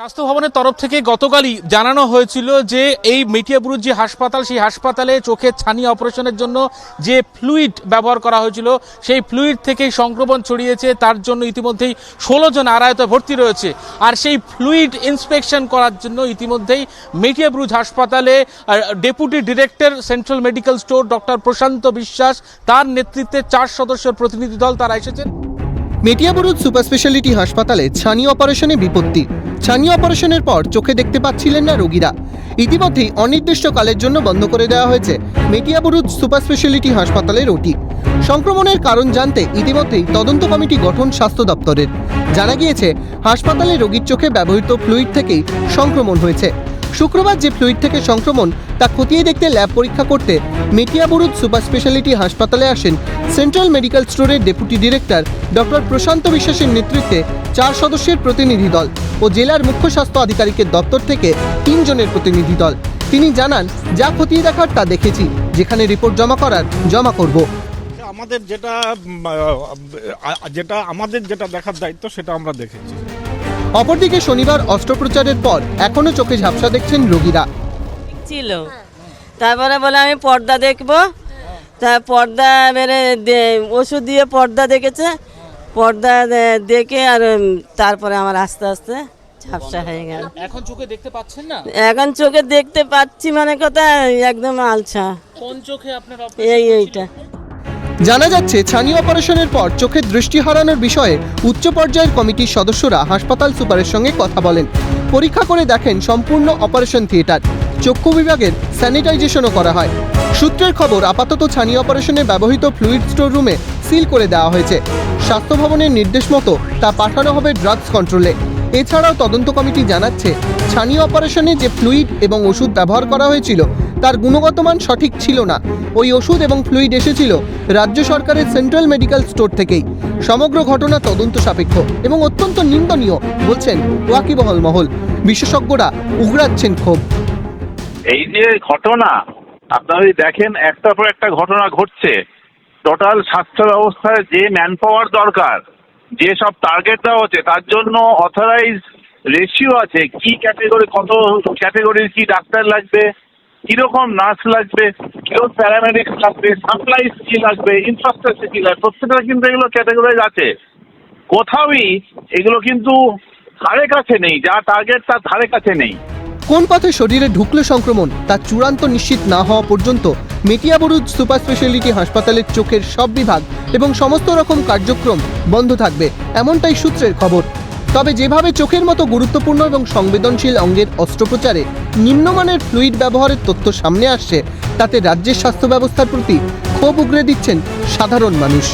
স্বাস্থ্য ভবনের তরফ থেকে গতকালই জানানো হয়েছিল যে এই মেটিয়াবুরুর যে হাসপাতাল, সেই হাসপাতালে চোখের ছানি অপারেশনের জন্য যে ফ্লুইড ব্যবহার করা হয়েছিল, সেই ফ্লুইড থেকেই সংক্রমণ ছড়িয়েছে। তার জন্য ইতিমধ্যেই ষোলো জন আড়ায়তে ভর্তি রয়েছে। আর সেই ফ্লুইড ইন্সপেকশন করার জন্য ইতিমধ্যেই মেটিয়াবুরুজ হাসপাতালে deputy director, central medical store doctor Prashanta Biswas, তার নেতৃত্বে চার সদস্যের প্রতিনিধি দল তারা এসেছেন। মেটিয়াবুরুদ সুপার স্পেশালিটি হাসপাতালে ছানি অপারেশনে বিপত্তি। ছানি অপারেশনের পর চোখে দেখতে পাচ্ছিলেন না রোগীরা। ইতিমধ্যেই অনির্দিষ্টকালের জন্য বন্ধ করে দেওয়া হয়েছে মেটিয়াবুরুদ সুপার স্পেশালিটি হাসপাতালের ওটি। সংক্রমণের কারণ জানতে ইতিমধ্যেই তদন্ত কমিটি গঠন স্বাস্থ্য দপ্তরের। জানা গিয়েছে, হাসপাতালে রোগীর চোখে ব্যবহৃত ফ্লুইড থেকেই সংক্রমণ হয়েছে। শুক্রবার যে ফ্লুইড থেকে সংক্রমণ, তা খতিয়ে দেখতে ল্যাব পরীক্ষা করতে মেটিয়াবুরুদ সুপার স্পেশালিটি হাসপাতালে আসেন সেন্ট্রাল মেডিকেল স্টোরের ডেপুটি ডিরেক্টর ডক্টর প্রশান্ত বিশ্বাসের নেতৃত্বে চার সদস্যের প্রতিনিধি দল ও জেলার মুখ্য স্বাস্থ্য আধিকারিকের দপ্তর থেকে তিনজনের প্রতিনিধি দল। তিনি জানান, যা খতিয়ে দেখার তা দেখেছি, যেখানে রিপোর্ট জমা করার জমা করব। আমাদের যেটা যেটা আমাদের যেটা দেখার দায়িত্ব সেটা আমরা দেখেছি। অপরদিকে শনিবার অস্ত্রোপচারের পর এখনও চোখে ঝাপসা দেখছেন রোগীরা। ছিল। তারপরে বলে আমি পর্দা দেখব। তা পর্দা মেরে দে- ওষুধ দিয়ে পর্দা দেখেছে। পর্দা দেখে আর তারপরে আমার আস্তে আস্তে ঝাপসা হয়ে গেল। এখন চোখে দেখতে পাচ্ছেন না? এখন চোখে দেখতে পাচ্ছি মানে কথা একদম আলছা। কোন চোখে আপনার এই এইটা। জানা যাচ্ছে, ছানি অপারেশনের পর চোখের দৃষ্টি হারানোর বিষয়ে উচ্চ পর্যায়ের কমিটির সদস্যরা হাসপাতাল সুপারের সঙ্গে কথা বলেন। পরীক্ষা করে দেখেন সম্পূর্ণ অপারেশন থিয়েটার। চক্ষু বিভাগের স্যানিটাইজেশনও করা হয়। সূত্রের খবর, আপাতত ছানি অপারেশনে ব্যবহৃত ফ্লুইড স্টোর রুমে সিল করে দেওয়া হয়েছে। স্বাস্থ্য ভবনের নির্দেশ মতো তা পাঠানো হবে ড্রাগস কন্ট্রোলে। এছাড়াও তদন্ত কমিটি জানাচ্ছে, ছানি অপারেশনে যে ফ্লুইড এবং ওষুধ ব্যবহার করা হয়েছিল তার গুণগত মান সঠিক ছিল না। ওই ওষুধ এবং ফ্লুইড এসেছিল রাজ্য সরকারের সেন্ট্রাল মেডিকেল স্টোর থেকেই। সমগ্র ঘটনা তদন্ত সাপেক্ষ এবং অত্যন্ত নিন্দনীয়, বলছেন ওয়াকিবহল মহল। বিশেষজ্ঞরা উগড়াচ্ছেন ক্ষোভ। এই যে ঘটনা, আপনারা দেখেন একটার পর একটা ঘটনা ঘটছে। টোটাল স্বাস্থ্য ব্যবস্থায় যে ম্যান পাওয়ার দরকার, যে সব টার্গেট দেওয়া হচ্ছে, তার জন্য অথরাইজ রেশিও আছে। কি ক্যাটেগরি কত ক্যাটেগরির কি ডাক্তার লাগবে? কীরকম নার্স লাগবে, কীরকম প্যারামেডিক্স লাগবে সাপ্লাইজ কি লাগবে ইনফ্রাস্ট্রাকচার কি লাগবে, প্রত্যেকটা কিন্তু এগুলো ক্যাটেগরাইজ আছে। কোথাওই এগুলো কিন্তু ধারে কাছে নেই, যা টার্গেট তার ধারে কাছে নেই। কোন পথে শরীরে ঢুকলো সংক্রমণ, তা চূড়ান্ত নিশ্চিত না হওয়া পর্যন্ত মেটিয়াবুরুজ সুপার স্পেশালিটি হাসপাতালের চোখের সব বিভাগ এবং সমস্ত রকম কার্যক্রম বন্ধ থাকবে, এমনটাই সূত্রের খবর। তবে যেভাবে চোখের মতো গুরুত্বপূর্ণ এবং সংবেদনশীল অঙ্গের অস্ত্রোপচারে নিম্নমানের ফ্লুইড ব্যবহারের তথ্য সামনে আসছে, তাতে রাজ্যের স্বাস্থ্য ব্যবস্থার প্রতি ক্ষোভ উগরে দিচ্ছেন সাধারণ মানুষ।